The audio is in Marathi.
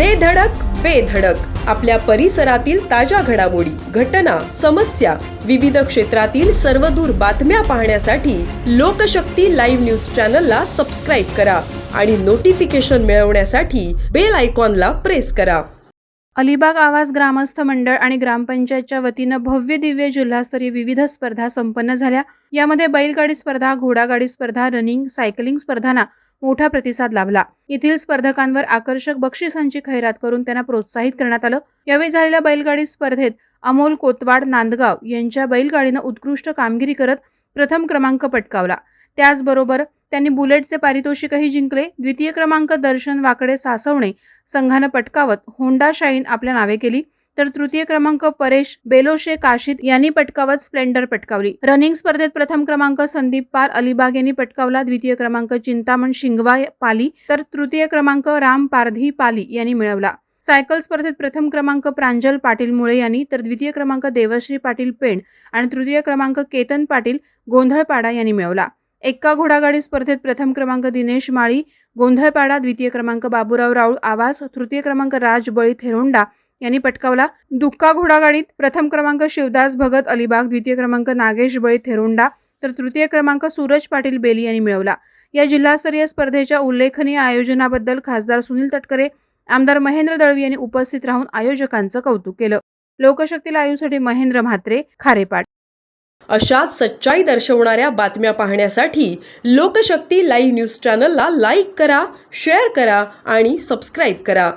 दे धडक बेधडक आपल्या परिसरातील ताज्या घडामोडी घटना समस्या विविध क्षेत्रातील सर्वदूर बातम्या पाहण्यासाठी लोकशक्ती लाईव्ह न्यूज चॅनलला सबस्क्राईब करा आणि नोटिफिकेशन मिळवण्यासाठी बेल आयकॉनला प्रेस करा. अलिबाग आवाज ग्रामस्थ मंडळ आणि ग्रामपंचायतच्या वतीनं भव्य दिव्य जिल्हास्तरीय विविध स्पर्धा संपन्न झाल्या. यामध्ये बैलगाडी स्पर्धा घोडागाडी स्पर्धा रनिंग सायकलिंग स्पर्धांना मोठा प्रतिसाद लाभला. येथील स्पर्धकांवर आकर्षक बक्षिसांची खैरात करून त्यांना प्रोत्साहित करण्यात आलं. यावेळी झालेल्या बैलगाडी स्पर्धेत अमोल कोतवाड नांदगाव यांच्या बैलगाडीनं उत्कृष्ट कामगिरी करत प्रथम क्रमांक पटकावला. त्याचबरोबर त्यांनी बुलेटचे पारितोषिकही जिंकले. द्वितीय क्रमांक दर्शन वाकडे सासवणे संघानं पटकावत होंडा शाईन आपल्या नावे केली. तर तृतीय क्रमांक परेश बेलोशे काशीद यांनी पटकावत स्प्लेंडर पटकावली. रनिंग स्पर्धेत प्रथम क्रमांक संदीप पाल अलिबाग यांनी पटकावला. द्वितीय क्रमांक चिंतामण शिंगवा पाली तर तृतीय क्रमांक राम पारधी पाली यांनी मिळवला. सायकल स्पर्धेत प्रथम क्रमांक प्रांजल पाटील मुळे यांनी तर द्वितीय क्रमांक देवश्री पाटील पेण आणि तृतीय क्रमांक केतन पाटील गोंधळपाडा यांनी मिळवला. एक्का घोडागाडी स्पर्धेत प्रथम क्रमांक दिनेश माळी गोंधळपाडा द्वितीय क्रमांक बाबूराव राऊळ आवास तृतीय क्रमांक राज बळी थेरोंडा यांनी पटकावला. दुक्का घोडागाडीत प्रथम क्रमांक शिवदास भगत अलिबाग द्वितीय क्रमांक नागेश बळी थेरोंडा तर तृतीय क्रमांक सूरज पाटील बेली यांनी मिळवला. या जिल्हास्तरीय स्पर्धेच्या उल्लेखनीय आयोजनाबद्दल खासदार सुनील तटकरे आमदार महेंद्र दळवी यांनी उपस्थित राहून आयोजकांचं कौतुक केलं. लोकशक्ती लाईव्हसाठी महेंद्र म्हात्रे खारेपाट अशाच सच्चाई दर्शवणाऱ्या बातम्या पाहण्यासाठी लोकशक्ती लाईव्ह न्यूज चॅनलला लाईक करा शेअर करा आणि सबस्क्राईब करा.